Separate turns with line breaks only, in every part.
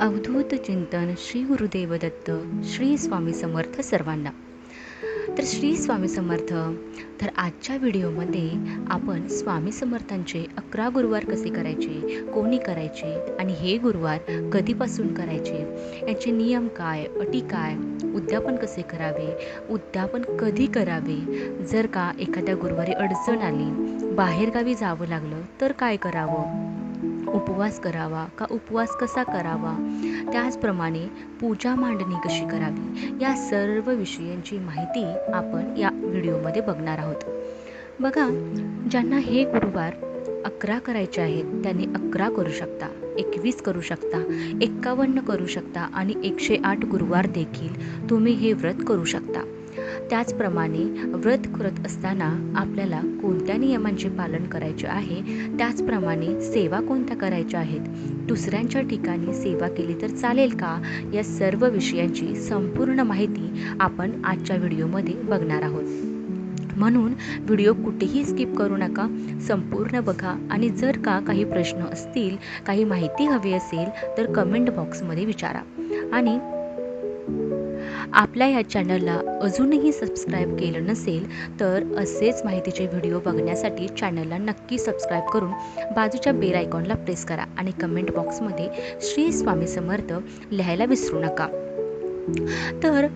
अवधूत चिंतन श्री गुरुदेव दत्त श्री स्वामी समर्थ सर्वांना. तर श्री स्वामी समर्थ तर आजच्या व्हिडिओमध्ये आपण स्वामी समर्थांचे अकरा गुरुवार कसे करायचे कोणी करायचे आणि हे गुरुवार कधीपासून करायचे याचे नियम काय अटी काय उद्यापन कसे करावे उद्यापन कधी करावे जर का एखाद्या गुरुवारी अडचण आली बाहेरगावी जावं लागलं तर काय करावं? उपवास करावा का उपवास कसा करावा? त्याचप्रमाणे पूजा मांडणी कशी करावी? या सर्व विषयांची माहिती आपण या व्हिडिओमध्ये बघणार आहोत. बघा ज्यांना हे गुरुवार अकरा करायचे आहेत त्यांनी अकरा करू शकता एकवीस करू शकता एक्कावन्न करू शकता आणि एकशे आठ गुरुवार देखील तुम्ही हे व्रत करू शकता. त्याचप्रमाणे व्रत करत असताना आपल्याला कोणत्या नियमांचे पालन करायचे आहे? त्याचप्रमाणे सेवा कोणत्या करायच्या आहेत? दुसऱ्यांच्या ठिकाणी सेवा केली तर चालेल का? या सर्व विषयांची संपूर्ण माहिती आपण आजच्या व्हिडिओमध्ये बघणार आहोत. म्हणून व्हिडिओ कुठेही स्किप करू नका. संपूर्ण बघा आणि जर का काही प्रश्न असतील काही माहिती हवी असेल तर कमेंट बॉक्समध्ये विचारा. आणि आपल्या या चॅनलला अजूनही सबस्क्राईब केलं नसेल तर असेच माहितीचे व्हिडिओ बघण्यासाठी चॅनलला नक्की सबस्क्राईब करून बाजूच्या बेल आयकॉनला प्रेस करा आणि कमेंट बॉक्समध्ये श्री स्वामी समर्थ लिहायला विसरू नका. तर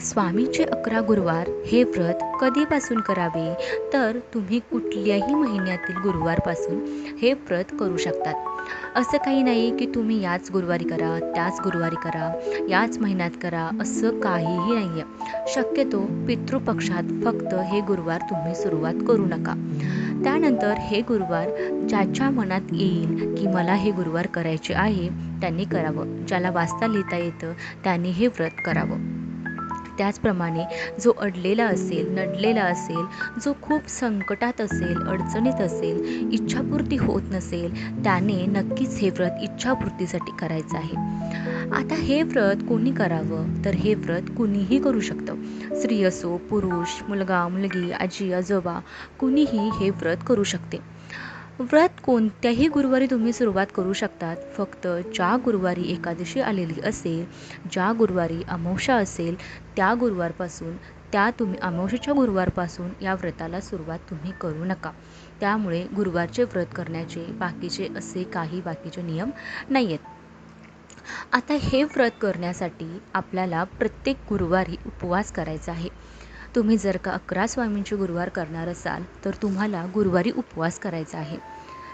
स्वामीचे अकरा गुरुवार हे व्रत कधीपासून करावे? तर तुम्ही कुठल्याही महिन्यातील गुरुवारपासून हे व्रत करू शकतात. असं काही नाही की तुम्ही याच गुरुवारी करा त्याच गुरुवारी करा याच महिन्यात करा असं काहीही नाही आहे शक्यतो पितृपक्षात फक्त हे गुरुवार तुम्ही सुरुवात करू नका. त्यानंतर हे गुरुवार ज्याच्या मनात येईल की मला हे गुरुवार करायचे आहे त्यांनी करावं. ज्याला वाचता लिहिता येतं त्यांनी हे व्रत करावं. त्याचप्रमाणे जो अडलेला असेल नडलेला असेल जो खूप संकटात असेल अडचणीत असेल इच्छापूर्ती होत नसेल त्याने नक्कीच हे व्रत इच्छापूर्तीसाठी करायचं आहे. आता हे व्रत कोणी करावं? तर हे व्रत कुणीही करू शकतं. स्त्री असो पुरुष मुलगा मुलगी आजी आजोबा कुणीही हे व्रत करू शकते. व्रत कोणत्याही गुरुवारी तुम्ही सुरुवात करू शकतात. फक्त ज्या गुरुवारी एकादशी आलेली असेल ज्या गुरुवारी अमावस्या असेल त्या गुरुवारपासून त्या तुम्ही अमावस्याच्या गुरुवारपासून या व्रताला सुरुवात तुम्ही करू नका. त्यामुळे गुरुवारचे व्रत करण्याचे बाकीचे असे काही बाकीचे नियम नाही आहेत आता हे व्रत करण्यासाठी आपल्याला प्रत्येक गुरुवारी उपवास करायचा आहे. तुम्ही जर का अकरा स्वामींचे गुरुवार करणार असाल तर तुम्हाला गुरुवारी उपवास करायचा आहे.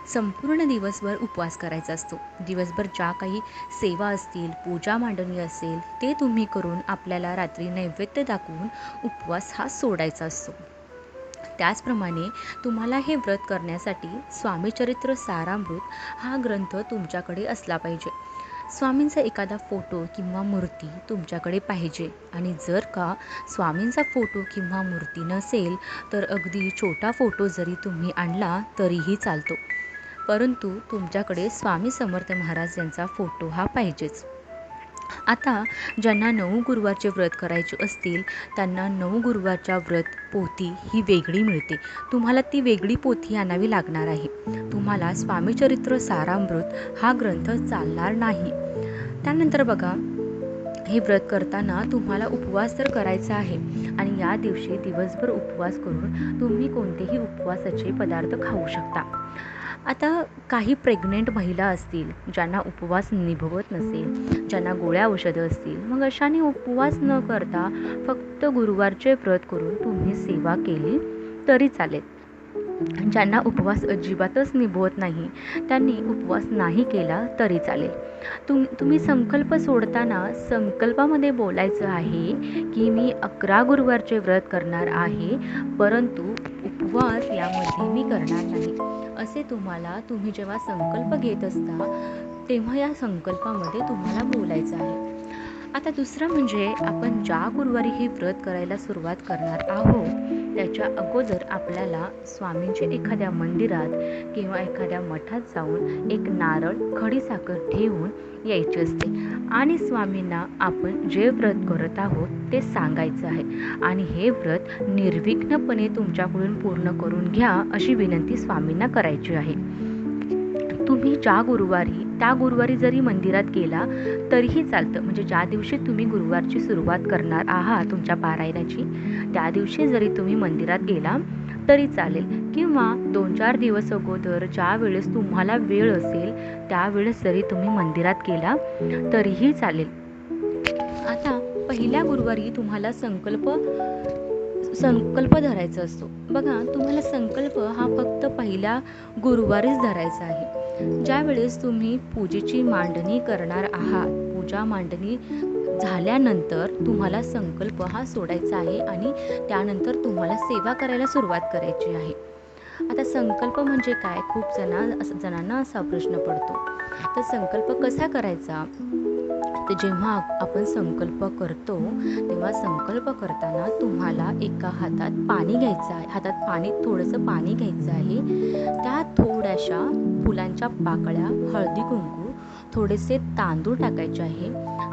संपूर्ण दिवसभर उपवास करायचा असतो. दिवसभर ज्या काही सेवा असतील पूजा मांडणी असेल ते तुम्ही करून आपल्याला रात्री नैवेद्य दाखवून उपवास हा सोडायचा असतो. त्याचप्रमाणे तुम्हाला हे व्रत करण्यासाठी स्वामीचरित्र सारामृत हा ग्रंथ तुमच्याकडे असला पाहिजे. स्वामींचा एखादा फोटो किंवा मूर्ती तुमच्याकडे पाहिजे. आणि जर का स्वामींचा फोटो किंवा मूर्ती नसेल तर अगदी छोटा फोटो जरी तुम्ही आणला तरीही चालतो. परंतु तुमच्याकडे स्वामी समर्थ महाराज यांचा फोटो हा पाहिजेच. आता ज्यांना नऊ गुरुवारचे व्रत करायचे असतील त्यांना नऊ गुरुवारच्या व्रत पोथी ही वेगळी मिळते. तुम्हाला ती वेगळी पोथी आणावी लागणार आहे. तुम्हाला स्वामीचरित्र सारामृत हा ग्रंथ चालणार नाही. त्यानंतर बघा हे व्रत करताना तुम्हाला उपवास तर करायचा आहे आणि या दिवशी दिवसभर उपवास करून तुम्ही कोणतेही उपवासाचे पदार्थ खाऊ शकता. आता काही प्रेग्नेंट महिला असतील ज्यांना उपवास निभवत नसेल ज्यांना गोळ्या औषधं असतील मग अशाने उपवास न करता फक्त गुरुवारचे व्रत करून तुम्ही सेवा केली तरी चालेल. ज्यांना उपवास अजिबातच निभवत नाही त्यांनी उपवास नाही केला तरी चालेल. तुम तुम्ही संकल्प सोडताना संकल्पामध्ये बोलायचं आहे की मी अकरा गुरुवारचे व्रत करणार आहे परंतु उपवास यामध्ये मी करणार नाही. असे तुम्हाला तुम्ही जेव्हा संकल्प घेत असता तेव्हा या संकल्पामध्ये तुम्हाला बोलायचं आहे. आता दुसरं म्हणजे आपण ज्या गुरुवारी हे व्रत करायला सुरुवात करणार आहोत त्याच्या अगोदर आपल्याला स्वामींच्या एखाद्या मंदिरात किंवा एखाद्या मठात जाऊन एक नारळ खडीसाखर ठेवून यायची असते. आणि स्वामींना आपण जे व्रत करत आहोत ते सांगायचं आहे. आणि हे व्रत निर्विघ्नपणे तुमच्याकडून पूर्ण करून घ्या अशी विनंती स्वामींना करायची आहे. तुम्ही ज्या गुरुवारी त्या गुरुवारी जरी मंदिरात गेला तरीही चालतं. म्हणजे ज्या दिवशी तुम्ही गुरुवारची सुरुवात करणार आहात तुमच्या पारायणाची त्या दिवशी जरी तुम्ही मंदिरात गेला तरी चालेल. किंवा दोन चार दिवस अगोदर ज्या वेळेस तुम्हाला वेळ असेल त्यावेळेस जरी तुम्ही मंदिरात गेला तरीही चालेल. आता पहिल्या गुरुवारी तुम्हाला संकल्प संकल्प धरायचा असतो. बघा तुम्हाला संकल्प हा फक्त पहिल्या गुरुवारीच धरायचा आहे. ज्यावेळेस तुम्ही पूजेची मांडणी करणार आहात पूजा मांडणी झाल्यानंतर तुम्हाला संकल्प हा सोडायचा आहे आणि त्यानंतर तुम्हाला सेवा करायला सुरुवात करायची आहे. आता संकल्प म्हणजे काय? खूप जणां जणांना असा प्रश्न पडतो. तर संकल्प कसा करायचा? तर जेव्हा आपण संकल्प करतो तेव्हा संकल्प करताना तुम्हाला एका हातात पाणी घ्यायचं आहे. हातात पाणी थोडंसं पाणी घ्यायचं आहे. त्या थोड्याशा फुलांच्या पाकळ्या हळदी कुंकू थोडेसे तांदूळ टाकायचे आहे.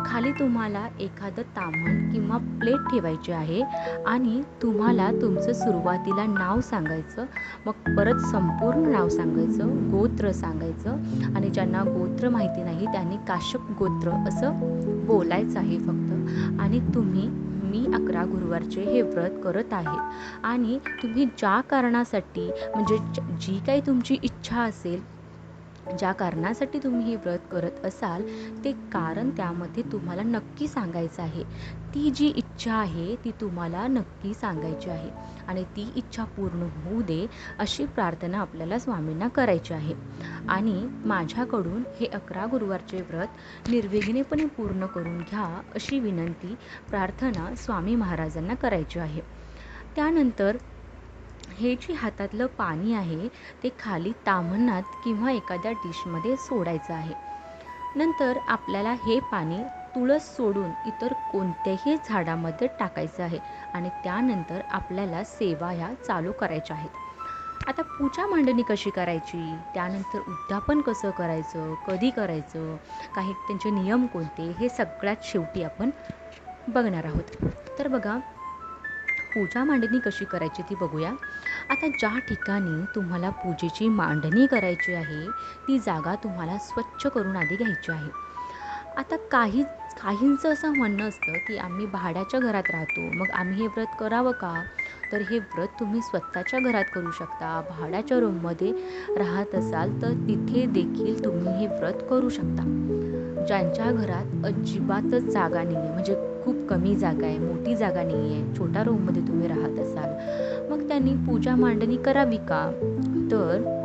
खाली तुम्हाला एखादं तामण किंवा प्लेट ठेवायची आहे आणि तुम्हाला तुमचं सुरुवातीला नाव सांगायचं मग परत संपूर्ण नाव सांगायचं गोत्र सांगायचं आणि ज्यांना गोत्र माहिती नाही त्यांनी काशक गोत्र असं बोलायचं आहे फक्त. आणि तुम्ही मी अकरा गुरुवारचे हे व्रत करत आहे. आणि तुम्ही ज्या कारणासाठी म्हणजे जी काही तुमची इच्छा असेल ज्या कारणासाठी तुम्ही हे व्रत करत असाल ते कारण त्यामध्ये तुम्हाला नक्की सांगायचं आहे. ती जी इच्छा आहे ती तुम्हाला नक्की सांगायची आहे. आणि ती इच्छा पूर्ण होऊ दे अशी प्रार्थना आपल्याला स्वामींना करायची आहे. आणि माझ्याकडून हे अकरा गुरुवारचे व्रत निर्विघ्नेपणे पूर्ण करून घ्या अशी विनंती प्रार्थना स्वामी महाराजांना करायची आहे. त्यानंतर हे जे हातातलं पाणी आहे ते खाली ताम्हणात किंवा एखाद्या डिशमध्ये सोडायचं आहे. नंतर आपल्याला हे पाणी तुळस सोडून इतर कोणत्याही झाडामध्ये टाकायचं आहे आणि त्यानंतर आपल्याला सेवा ह्या चालू करायच्या आहेत. आता पूजा मांडणी कशी करायची? त्यानंतर उद्यापन कसं करायचं? कधी करायचं? काही त्यांचे नियम कोणते? हे सगळ्यात शेवटी आपण बघणार आहोत. तर बघा पूजा मांडणी कशी करायची ती बघूया. आता ज्या ठिकाणी तुम्हाला पूजेची मांडणी करायची आहे ती जागा तुम्हाला स्वच्छ करून आधी घ्यायची आहे. आता काही काहींचं असं म्हणणं असतं की आम्ही भाड्याच्या घरात राहतो मग आम्ही हे व्रत करावं का? तर हे व्रत तुम्ही स्वतःच्या घरात करू शकता. भाड्याच्या रूममध्ये राहत असाल तर तिथे देखील तुम्ही हे व्रत करू शकता. ज्यांच्या घरात अजिबातच जागा नाही आहे म्हणजे खूप कमी जागा आहे मोठी जागा नाही आहे छोट्या रूममध्ये तुम्ही राहत असाल. मग त्यांनी पूजा मांडणी करावी का? तर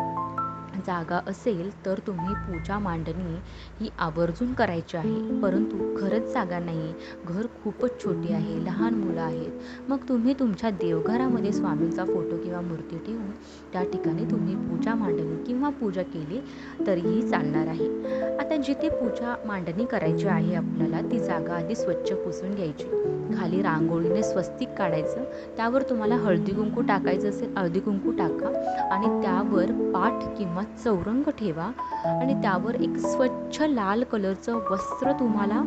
जागा असेल तर तुम्ही पूजा मांडणी ही आवर्जून करायची आहे. परंतु खरंच जागा नाही. घर खूपच छोटी आहे. लहान मुलं आहेत. मग तुम्ही तुमच्या देवघरामध्ये स्वामींचा फोटो किंवा मूर्ती ठेवून त्या ठिकाणी तुम्ही पूजा मांडणी किंवा पूजा केली तरीही चालणार आहे. म्हणजे जिथे पूजा मांडणी करायची आहे आपल्याला ती जागा आधी स्वच्छ पुसून घ्यायची. खाली रांगोळीने स्वस्तिक काढायचं त्यावर तुम्हाला हळदी कुंकू टाकायचं असेल हळदी कुंकू टाका आणि त्यावर पाठ किंवा चौरंग ठेवा आणि त्यावर एक स्वच्छ लाल कलरचं वस्त्र तुम्हाला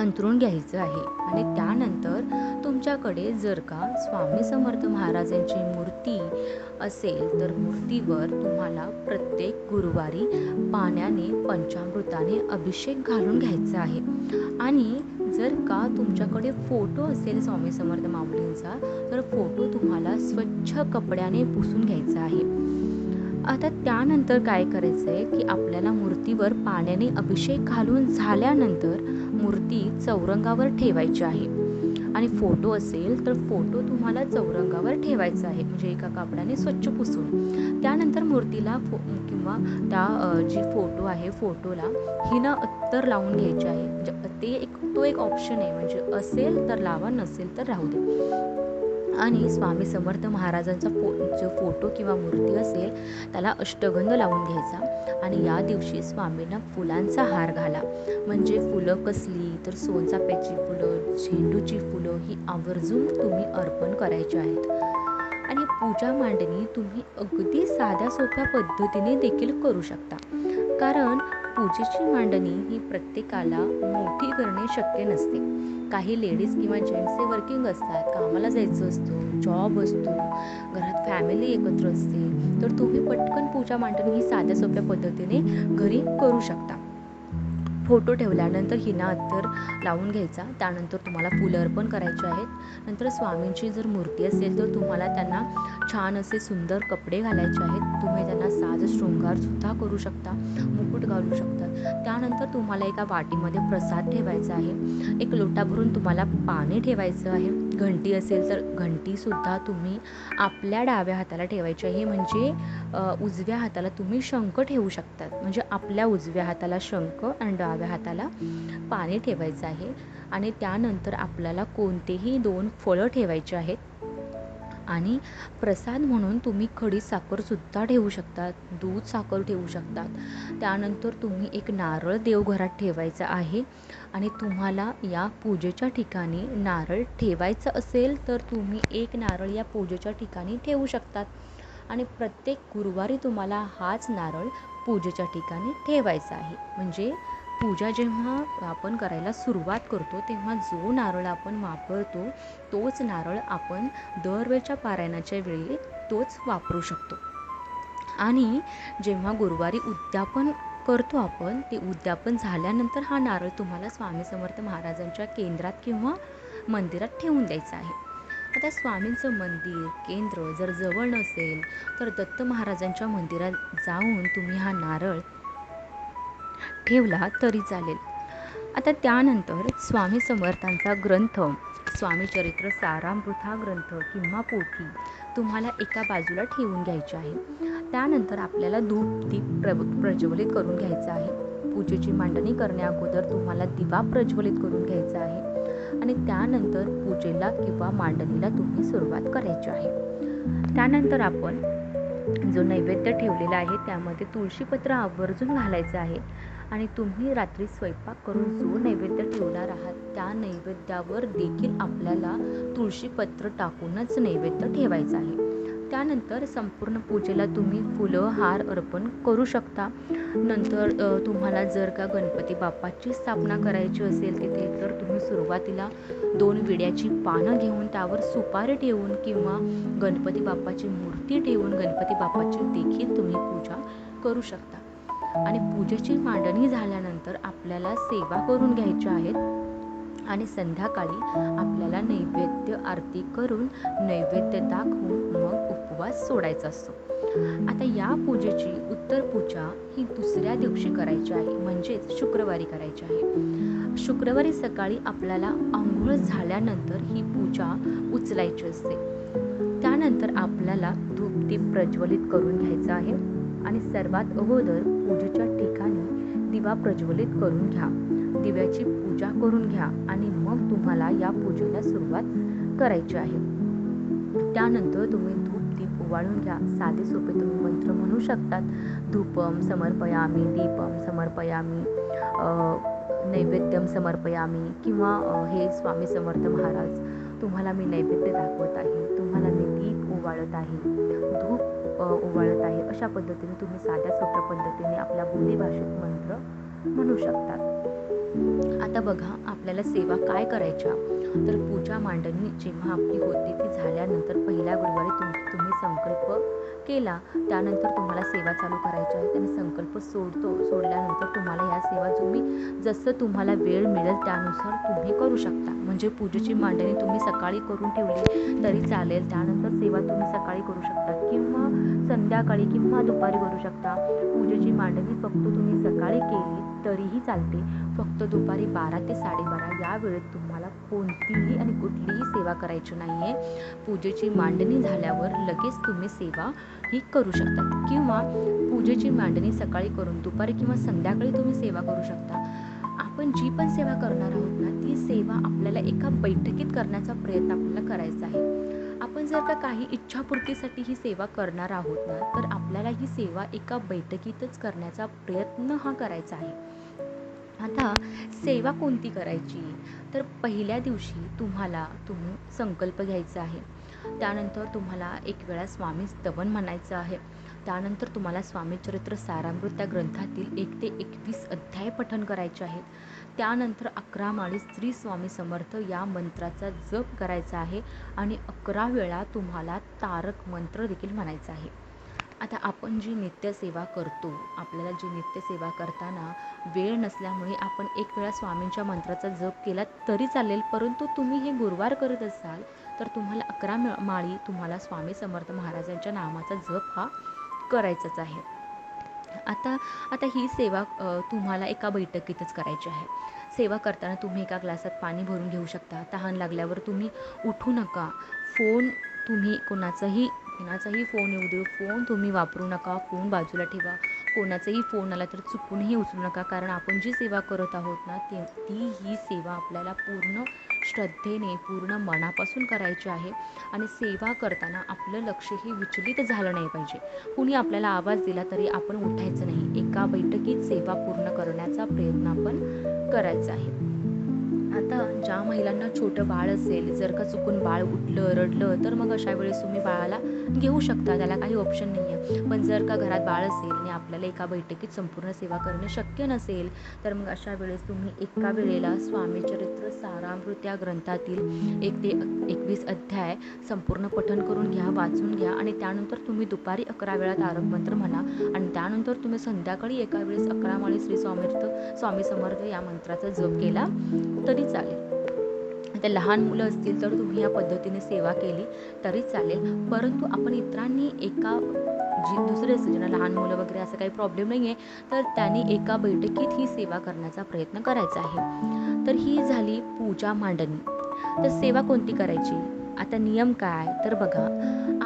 अंतरून घ्यायचं आहे. आणि त्यानंतर तुमच्याकडे जर का स्वामी समर्थ महाराजांची मूर्ती असेल तर मूर्तीवर तुम्हाला प्रत्येक गुरुवारी पाण्याने पंचामृताने अभिषेक घालून घ्यायचा आहे. आणि जर का तुमच्याकडे फोटो असेल स्वामी समर्थ माऊलींचा तर फोटो तुम्हाला स्वच्छ कपड्याने पुसून घ्यायचा आहे. आता त्यानंतर काय करायचं आहे की आपल्याला मूर्तीवर पाण्याने अभिषेक घालून झाल्यानंतर मूर्ती चौरंगावर ठेवायची आहे. आणि फोटो असेल तर फोटो तुम्हाला चौरंगावर ठेवायचा आहे. म्हणजे एका कापडाने स्वच्छ पुसून. त्यानंतर मूर्तीला फो किंवा त्या जी फोटो आहे फोटोला हिनं अत्तर लावून घ्यायचे आहे. म्हणजे ते एक तो एक ऑप्शन आहे. म्हणजे असेल तर लावा नसेल तर राहू दे. आणि स्वामी समर्थ महाराजांचा फो जो फोटो किंवा मूर्ती असेल त्याला अष्टगंध लावून घ्यायचा आणि या दिवशी स्वामींना फुलांचा हार घाला. म्हणजे फुलं कसली तर सोनचाप्याची फुलं झेंडूची फुलं ही आवर्जून तुम्ही अर्पण करायची आहेत. आणि पूजा मांडणी तुम्ही अगदी साध्या सोप्या पद्धतीने देखील करू शकता. कारण पूजेची मांडणी ही प्रत्येकाला मोठी करणे शक्य नसते. काही लेडीज किंवा जेंट्स हे वर्किंग असतात कामाला जायचं असतं जॉब असतो घरात फॅमिली एकत्र असते तर तुम्ही पटकन पूजा मांडणी ही साध्या सोप्या पद्धतीने घरी करू शकता. फोटो ठेवल्यानंतर हिना अत्तर लावून घ्यायचा त्यानंतर तुम्हाला फुलं अर्पण करायचे आहेत. नंतर स्वामींची जर मूर्ती असेल तर तुम्हाला त्यांना छान असे सुंदर कपडे घालायचे आहेत. तुम्ही त्यांना साज शृंगारसुद्धा करू शकता मुकुट घालू शकता. त्यानंतर तुम्हाला एका वाटीमध्ये प्रसाद ठेवायचा आहे. एक लोटा भरून तुम्हाला पाणी ठेवायचं आहे. घंटी असेल तर घंटीसुद्धा तुम्ही आपल्या डाव्या हाताला ठेवायची आहे. म्हणजे उजव्या हाताला तुम्ही शंख ठेवू शकतात. म्हणजे आपल्या उजव्या हाताला शंख आणि डाव्या हाताला पाणी ठेवायचं आहे. आणि त्यानंतर आपल्याला कोणतेही दोन फळं ठेवायचे आहेत. आणि प्रसाद म्हणून तुम्ही खडी साखरसुद्धा ठेवू शकतात दूध साखर ठेवू शकतात. त्यानंतर तुम्ही एक नारळ देवघरात ठेवायचा आहे आणि तुम्हाला या पूजेच्या ठिकाणी नारळ ठेवायचं असेल तर तुम्ही एक नारळ या पूजेच्या ठिकाणी ठेवू शकतात. आणि प्रत्येक गुरुवारी तुम्हाला हाच नारळ पूजेच्या ठिकाणी ठेवायचा आहे. म्हणजे पूजा जेव्हा आपण करायला सुरुवात करतो तेव्हा जो नारळ आपण वापरतो तोच नारळ आपण दरवेळच्या पारायणाच्या वेळी तोच वापरू शकतो. आणि जेव्हा गुरुवारी उद्यापन करतो आपण ते उद्यापन झाल्यानंतर हा नारळ तुम्हाला स्वामी समर्थ महाराजांच्या केंद्रात किंवा मंदिरात ठेवून द्यायचा आहे. आता स्वामींचं मंदिर केंद्र जर जवळ नसेल तर दत्त महाराजांच्या मंदिरात जाऊन तुम्ही हा नारळ ठेवला तरी चालेल. आता त्यानंतर स्वामी समर्थांचा ग्रंथ स्वामी चरित्र सारामृत ग्रंथ किंवा पोथी तुम्हाला एका बाजूला ठेवून घ्यायची आहे. त्यानंतर आपल्याला धूप दीप प्र प्रज्वलित करून घ्यायचं आहे. पूजेची मांडणी करण्या अगोदर तुम्हाला दिवा प्रज्वलित करून घ्यायचा आहे आणि त्यानंतर पूजेला किंवा मांडणीला तुम्ही सुरुवात करायची आहे. त्यानंतर आपण जो नैवेद्य ठेवलेला आहे त्यामध्ये तुळशीपत्र आवर्जून घालायचं आहे. आणि तुम्ही रात्री स्वयंपाक करून जो नैवेद्य ठेवणार आहात त्या नैवेद्यावर देखील आपल्याला तुळशीपत्र टाकूनच नैवेद्य ठेवायचं आहे. त्यानंतर संपूर्ण पूजेला तुम्ही फुलं हार अर्पण करू शकता. नंतर तुम्हाला जर का गणपती बाप्पाची स्थापना करायची असेल तिथे तर तुम्ही सुरुवातीला दोन विड्याची पानं घेऊन त्यावर सुपारी ठेवून किंवा गणपती बाप्पाची मूर्ती ठेवून गणपती बाप्पाची देखील तुम्ही पूजा करू शकता. आणि पूजेची मांडणी झाल्यानंतर आपल्याला सेवा करून घ्यायच्या आहेत. आणि संध्याकाळी आपल्याला नैवेद्य आरती करून नैवेद्य दाखवून मग उपवास सोडायचा असतो. आता या पूजेची उत्तर पूजा ही दुसऱ्या दिवशी करायची आहे. म्हणजेच शुक्रवारी करायची आहे. शुक्रवारी सकाळी आपल्याला आंघोळ झाल्यानंतर ही पूजा उचलायची असते. त्यानंतर आपल्याला धूपदीप प्रज्वलित करून घ्यायचा आहे. आणि सर्वात अगोदर पूजेच्या ठिकाणी दिवा प्रज्वलित करून घ्या. दिव्याची पूजा करून घ्या आणि मग तुम्हाला या पूजेला सुरुवात करायची आहे. त्यानंतर तुम्ही धूप दीप ओवाळून घ्या. साधे सोपे तुम्ही मंत्र म्हणू शकतात. धूपम समर्पयामी दीपम समर्पयामी नैवेद्यम समर्पयामी किंवा हे स्वामी समर्थ महाराज तुम्हाला मी नैवेद्य दाखवत आहे. तुम्हाला मी दीप ओवाळत आहे. धूप ओवाळत आहे. अशा पद्धतीने तुम्ही साध्या सोप्या पद्धतीने आपल्या बोलीभाषेत मंत्र म्हणू शकतात. आता बघा आपल्याला सेवा काय करायच्या? तर पूजा मांडणी जेव्हा आपली होते ती झाल्यानंतर पहिल्या गुरुवारी तुम तुम्ही संकल्प केला त्यानंतर तुम्हाला सेवा चालू करायची आहे. आणि संकल्प सोडतो सोडल्यानंतर तुम्हाला ह्या सेवा तुम्ही जसं तुम्हाला वेळ मिळेल त्यानुसार तुम्ही करू शकता. म्हणजे पूजेची मांडणी तुम्ही सकाळी करून ठेवली तरी चालेल. त्यानंतर सेवा तुम्ही सकाळी करू शकता किंवा संध्याकाळी किंवा दुपारी करू शकता. पूजेची मांडणी फक्त तुम्ही सकाळी केली तरीही चालते. फक्त दुपारी बारा ते साडेबारा या वेळेत तुम्ही कोणतीही आणि कुठलीही सेवा करायची नाही आहे पूजेची मांडणी झाल्यावर लगेच तुम्ही सेवा ही करू शकता. किंवा पूजेची मांडणी सकाळी करून दुपारी किंवा संध्याकाळी तुम्ही सेवा करू शकता. आपण जी पण सेवा करणार आहोत ना ती सेवा आपल्याला एका बैठकीत करण्याचा प्रयत्न आपल्याला करायचा आहे. आपण जर का काही इच्छापूर्तीसाठी ही सेवा करणार आहोत ना तर आपल्याला ही सेवा एका बैठकीतच करण्याचा प्रयत्न हा करायचा आहे. आता सेवा कोणती करायची? तर पहिल्या दिवशी तुम्हाला तुम्ही संकल्प घ्यायचा आहे. त्यानंतर तुम्हाला एक वेळा स्वामी स्तवन म्हणायचं आहे. त्यानंतर तुम्हाला स्वामी चरित्र सारामृत त्या ग्रंथातील एक ते एकवीस अध्याय पठन करायचे आहेत त्यानंतर अकरा माळी श्री स्वामी समर्थ या मंत्राचा जप करायचा आहे आणि अकरा वेळा तुम्हाला तारक मंत्र देखील म्हणायचा आहे. आता आपण जी नित्यसेवा करतो आपल्याला जी नित्यसेवा करताना वेळ नसल्यामुळे आपण एक वेळा स्वामींच्या मंत्राचा जप केला तरी चालेल परंतु तुम्ही हे गुरुवार करत असाल तर तुम्हाला अकरा माळी तुम्हाला स्वामी समर्थ महाराजांच्या नामाचा जप हा करायचाच आहे. आता आता ही सेवा तुम्हाला एका बैठकीतच करायची आहे. सेवा करताना तुम्ही एका ग्लासात पाणी भरून घेऊ शकता. तहान लागल्यावर तुम्ही उठू नका. फोन तुम्ही कोणाचंही कोणाचाही फोन येऊ देऊ. फोन तुम्ही वापरू नका फोन बाजूला ठेवा. कोणाचाही फोन आला तर चुकूनही उचलू नका. कारण आपण जी सेवा करत आहोत ना ते ती ही सेवा आपल्याला पूर्ण श्रद्धेने पूर्ण मनापासून करायची आहे. आणि सेवा करताना आपलं लक्ष हे विचलित झालं नाही पाहिजे. कुणी आपल्याला आवाज दिला तरी आपण उठायचं नाही. एका बैठकीत सेवा पूर्ण करण्याचा प्रयत्न आपण करायचा आहे. आता ज्या महिलांना छोटं बाळ असेल जर का चुकून बाळ उठलं रडलं तर मग अशा वेळेस तुम्ही बाळाला घेऊ शकता. त्याला काही ऑप्शन नाही आहे पण जर का घरात बाळ असेल आणि आपल्याला एका बैठकीत संपूर्ण सेवा करणे शक्य नसेल तर मग अशा वेळेस तुम्ही एका वेळेला स्वामी चरित्र सारामृत या ग्रंथातील एक ते एकवीस अध्याय संपूर्ण पठन करून घ्या वाचून घ्या आणि त्यानंतर तुम्ही दुपारी अकरा वेळा तारक मंत्र म्हणा आणि त्यानंतर तुम्ही संध्याकाळी एका वेळेस अकरा माळी श्री स्वामीर्थ स्वामी समर्थ या मंत्राचा जप केला तरी चालेल. आता लहान मुलं असतील तर तुम्ही या पद्धतीने सेवा केली तरी चालेल. परंतु आपण इतरांनी एका जी दुसरे असतील ज्यांना लहान मुलं वगैरे असं काही प्रॉब्लेम नाही आहे तर त्यांनी एका बैठकीत ही सेवा करण्याचा प्रयत्न करायचा आहे. तर ही झाली पूजा मांडणी. तर सेवा कोणती करायची? आता नियम काय? तर बघा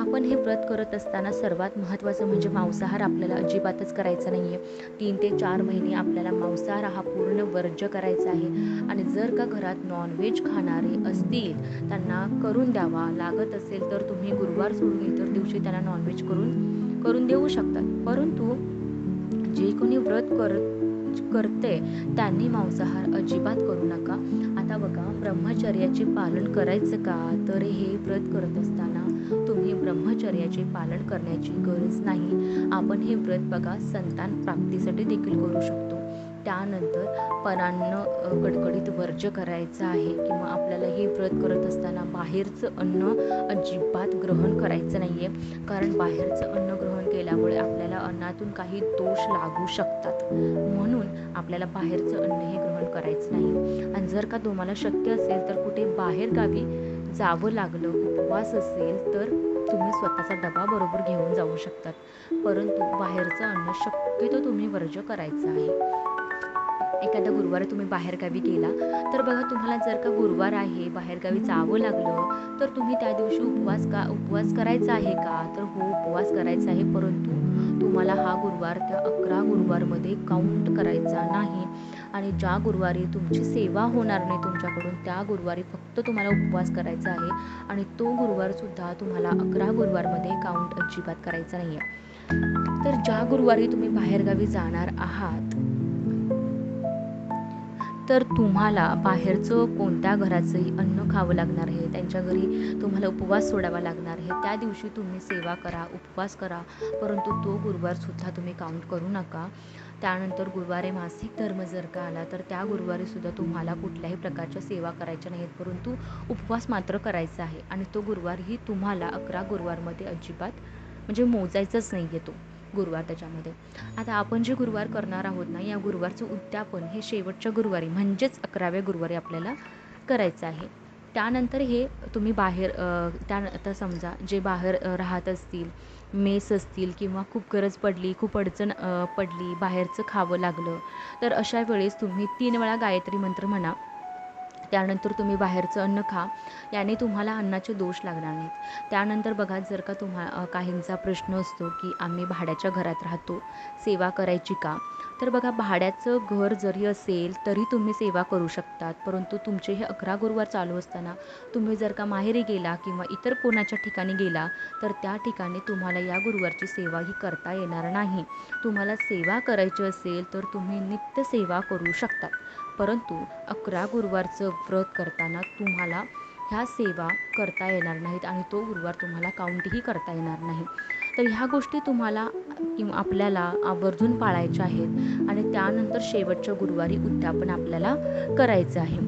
आपण हे व्रत करत असताना सर्वात महत्त्वाचं म्हणजे मांसाहार आपल्याला अजिबातच करायचा नाही आहे तीन ते चार महिने आपल्याला मांसाहार हा पूर्ण वर्ज्य करायचा आहे. आणि जर का घरात नॉनव्हेज खाणारे असतील त्यांना करून द्यावा. लागत असेल तर तुम्ही गुरुवार सोडून इतर दिवशी त्यांना नॉनव्हेज करून करून देऊ शकतात. परंतु जे कोणी व्रत करत करते त्यांनी मांसाहार अजिबात करू नका. आता बघा ब्रह्मचर्याचे पालन करायचं का? तर हे व्रत करत असताना तुम्ही ब्रह्मचर्याचे पालन करण्याची गरज नाही. आपण हे व्रत बघा संतान प्राप्तीसाठी देखील करू शकतो. त्यानंतर परान्न कडकडीत वर्ज्य करायचं आहे किंवा आपल्याला हे व्रत करत असताना बाहेरचं अन्न अजिबात ग्रहण करायचं नाही आहे कारण बाहेरचं अन्न ग्रहण केल्यामुळे आपल्याला अन्नातून काही दोष लागू शकतात. म्हणून आपल्याला बाहेरचं अन्न हे ग्रहण करायचं नाही. आणि जर का तुम्हाला शक्य असेल तर कुठे बाहेर गावी जावं लागलं उपवास असेल तर तुम्ही स्वतःचा डबा बरोबर घेऊन जाऊ शकतात. परंतु बाहेरचं अन्न शक्यतो तुम्ही वर्ज्य करायचं आहे. एखादा गुरुवार तुम्ही बाहेरगावी गेला तर बघा तुम्हाला जर का गुरुवार आहे बाहेरगावी जावं लागलं तर तुम्ही त्या दिवशी उपवास का उपवास करायचा आहे का? तर हो उपवास करायचा आहे परंतु तुम्हाला हा गुरुवार त्या अकरा गुरुवारमध्ये काउंट करायचा नाही. आणि ज्या गुरुवारी तुमची सेवा होणार नाही तुमच्याकडून त्या गुरुवारी फक्त तुम्हाला उपवास करायचा आहे. आणि तो गुरुवारसुद्धा तुम्हाला अकरा गुरुवारमध्ये काउंट अजिबात करायचा नाही आहे तर ज्या गुरुवारी तुम्ही बाहेरगावी जाणार आहात तर तुम्हाला बाहेरचं कोणत्या घराचंही अन्न खावं लागणार आहे त्यांच्या घरी तुम्हाला उपवास सोडावा लागणार आहे त्या दिवशी तुम्ही सेवा करा उपवास करा परंतु तो गुरुवारसुद्धा तुम्ही काउंट करू नका. त्यानंतर गुरुवारी मासिक धर्म जर का आला तर त्या गुरुवारीसुद्धा तुम्हाला कुठल्याही प्रकारच्या सेवा करायच्या नाहीत परंतु उपवास मात्र करायचा आहे. आणि तो गुरुवारही तुम्हाला अकरा गुरुवारमध्ये अजिबात म्हणजे मोजायचाच नाही आहे तो. गुरुवार त्याच्यामध्ये. आता आपण जे गुरुवार करणार आहोत ना या गुरुवारचं उद्यापन हे शेवटच्या गुरुवारी म्हणजेच अकराव्या गुरुवारी आपल्याला करायचं आहे. त्यानंतर हे तुम्ही बाहेर त्या आता समजा जे बाहेर राहत असतील मेस असतील किंवा खूप गरज पडली खूप अडचण पडली बाहेरचं खावं लागलं तर अशा वेळेस तुम्ही तीन वेळा गायत्री मंत्र म्हणा. त्यानंतर तुम्ही बाहेरचं अन्न खा. याने तुम्हाला अन्नाचे दोष लागणार नाहीत. त्यानंतर बघा जर का तुम्हा काहींचा प्रश्न असतो की आम्ही भाड्याच्या घरात राहतो सेवा करायची का? तर बघा भाड्याचं घर जरी असेल तरी तुम्ही सेवा करू शकतात. परंतु तुमचे हे अकरा गुरुवार चालू असताना तुम्ही जर का माहेरी गेला किंवा इतर कोणाच्या ठिकाणी गेला तर त्या ठिकाणी तुम्हाला या गुरुवारची सेवा ही करता येणार नाही. तुम्हाला सेवा करायची असेल तर तुम्ही नित्य सेवा करू शकतात परंतु अकरा गुरुवारचं व्रत करताना तुम्हाला ह्या सेवा करता येणार नाहीत आणि तो गुरुवार तुम्हाला काउंटही करता येणार नाही. तर ह्या गोष्टी तुम्हाला किंवा आपल्याला आवर्जून पाळायच्या आहेत आणि त्यानंतर शेवटच्या गुरुवारी उद्यापन आपल्याला करायचं आहे.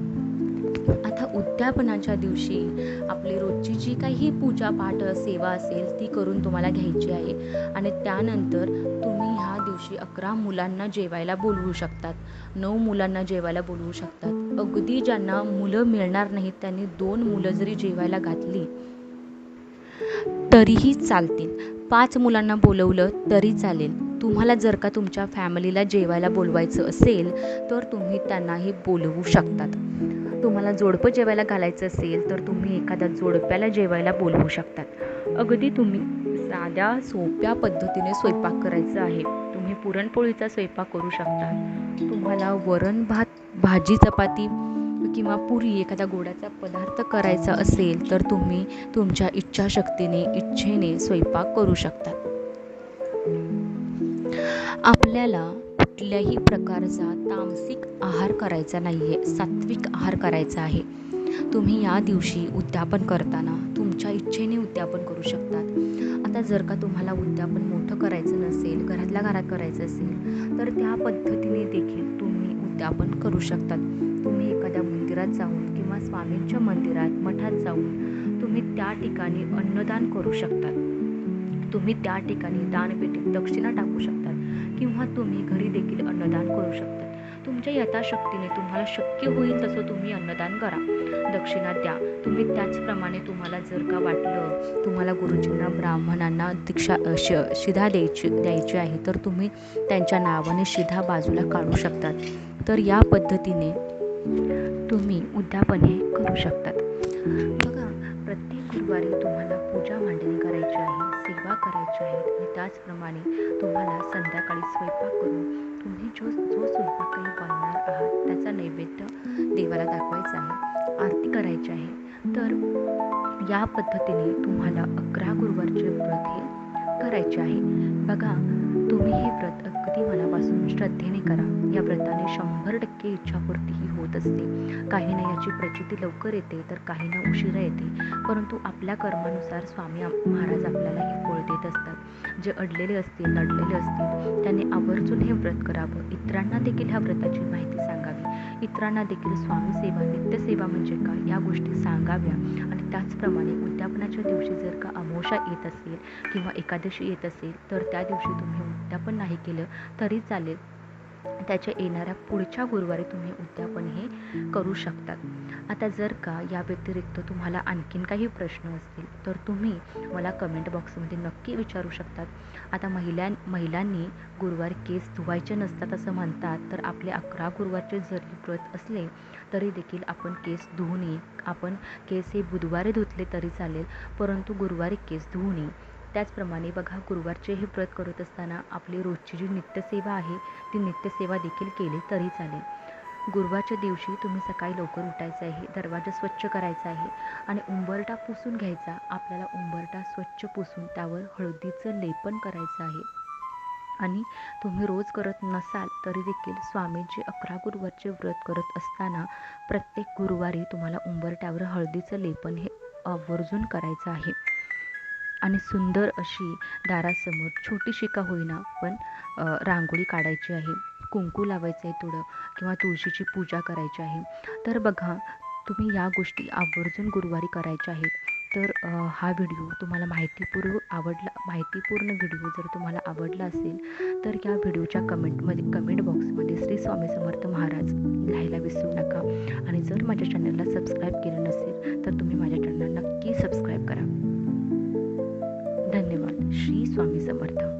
आता उद्यापनाच्या दिवशी आपली रोजची जी काही पूजापाठ सेवा असेल ती करून तुम्हाला घ्यायची आहे आणि त्यानंतर तुम्ही ह्या दिवशी अकरा मुलांना जेवायला बोलवू शकतात. नऊ मुलांना जेवायला बोलवू शकतात. अगदी ज्यांना मुलं मिळणार नाहीत त्यांनी दोन मुलं जरी जेवायला घातली तरीही चालतील. पाच मुलांना बोलवलं तरी चालेल. तुम्हाला जर का तुमच्या फॅमिलीला जेवायला बोलवायचं असेल तर तुम्ही त्यांनाही बोलवू शकतात. तुम्हाला जोडपं जेवायला घालायचं असेल तर तुम्ही एखाद्या जोडप्याला जेवायला बोलवू शकतात. अगदी तुम्ही साध्या सोप्या पद्धतीने स्वयंपाक करायचा आहे. तुम्ही पुरणपोळीचा स्वयंपाक करू शकता. तुम्हाला वरण भात भाजी चपाती किंवा पुरी एखादा गोडाचा पदार्थ करायचा असेल तर तुम्ही तुमच्या इच्छाशक्तीने इच्छेने स्वयंपाक करू शकता. आपल्याला कुठल्याही प्रकारचा तामसिक आहार करायचा नाही आहे सात्विक आहार करायचा आहे. तुम्ही या दिवशी उद्यापन करताना तुमच्या इच्छेने उद्यापन करू शकतात. आता जर का तुम्हाला उद्यापन मोठं करायचं नसेल घरातल्या घरात करायचं असेल तर त्या पद्धतीने देखील तुम्ही आपण करू शकतात. तुम्ही एखाद्या मंदिरात जाऊन किंवा स्वामींच्या मंदिरात मठात जाऊन तुम्ही त्या ठिकाणी अन्नदान करू शकतात. तुम्ही त्या ठिकाणी दानपेटीत दक्षिणा टाकू शकतात किंवा तुम्ही घरी देखील अन्नदान करू शकता तुमच्या यथाशक्तीने तुम्हाला शक्य होईल तसं तुम्ही अन्नदान करा. दक्षिणा द्या. तुम्ही त्याचप्रमाणे तुम्हाला जर का वाटलं तुम्हाला गुरुजींना ब्राह्मणांना दीक्षा श शिधा द्यायची द्यायची आहे तर तुम्ही त्यांच्या नावाने शिधा बाजूला काढू शकतात. तर या पद्धतीने तुम्ही उद्यापने करू शकतात. बघा प्रत्येक गुरुवारी तुम्हाला पूजा मांडणी करायची आहे. सेवा करायची आहे. आणि त्याचप्रमाणे तुम्हाला संध्याकाळी स्वयंपाक करून तुम्ही जो जो स्वयंपाक काही बनणार आहात त्याचा नैवेद्य देवाला दाखवायचा आहे आरती करायची आहे. तर या पद्धतीने तुम्हाला अकरा गुरुवारचे व्रत हे करायचे आहे. बघा तुम्ही हे व्रत अगदी मनापासून श्रद्धेने करा. या व्रताने शंभर टक्के इच्छापूर्ती ही होत असते. काहींना याची प्रचिती लवकर येते तर काहींना उशिरा येते. परंतु आपल्या कर्मानुसार स्वामी महाराज आपल्याला हे फळ देत असतात. जे अडलेले असतील लढलेले असतील त्यांनी आवर्जून हे व्रत करावं. इतरांना देखील ह्या व्रताची माहिती सांगा. इतरांना देखील स्वामी सेवा नित्यसेवा म्हणजे काय या गोष्टी सांगाव्या. आणि त्याचप्रमाणे उद्यापनाच्या दिवशी जर का अमोशा येत असेल किंवा एकादशी येत असेल तर त्या दिवशी तुम्ही उद्यापन नाही केलं तरी चालेल. त्याच्या येणाऱ्या पुढच्या गुरुवारी तुम्ही उद्यापन हे करू शकतात. आता जर का या व्यतिरिक्त तुम्हाला आणखीन काही प्रश्न असतील तर तुम्ही मला कमेंट बॉक्समध्ये नक्की विचारू शकतात. आता महिला महिलांनी गुरुवार केस धुवायचे नसतात असं म्हणतात तर आपले अकरा गुरुवारचे जरी व्रत असले तरी देखील आपण केस धुवू नये. आपण केस हे बुधवारी धुतले तरी चालेल परंतु गुरुवारी केस धुवू नये. त्याचप्रमाणे बघा गुरुवारचे हे व्रत करत असताना आपली रोजची जी नित्यसेवा आहे ती नित्यसेवा देखील केली तरी चालेल. गुरुवारच्या दिवशी तुम्ही सकाळी लवकर उठायचं आहे दरवाजा स्वच्छ करायचा आहे आणि उंबरटा पुसून घ्यायचा. आपल्याला उंबरटा स्वच्छ पुसून त्यावर हळदीचं लेपन करायचं आहे. आणि तुम्ही रोज करत नसाल तरी देखील स्वामीजी अकरा गुरुवारचे व्रत करत असताना प्रत्येक गुरुवारी तुम्हाला उंबरट्यावर हळदीचं लेपन हे आवर्जून करायचं आहे. आणि सुंदर अशी दारासमोर छोटीशी का होईना पण रांगोळी काढायची आहे. कुंकू लावायचं आहे थोडं किंवा तुळशीची पूजा करायची आहे. तर बघा तुम्ही या गोष्टी आवर्जून गुरुवारी करायच्या आहेत. तर हा व्हिडिओ तुम्हाला माहितीपूर्व आवडला माहितीपूर्ण व्हिडिओ जर तुम्हाला आवडला असेल तर या व्हिडिओच्या कमेंटमध्ये कमेंट बॉक्समध्ये श्री स्वामी समर्थ महाराज लिहायला विसरू नका. आणि जर माझ्या चॅनलला सबस्क्राईब केलं नसेल तर तुम्ही माझ्या चॅनलला नक्की सबस्क्राईब करा. समर्थ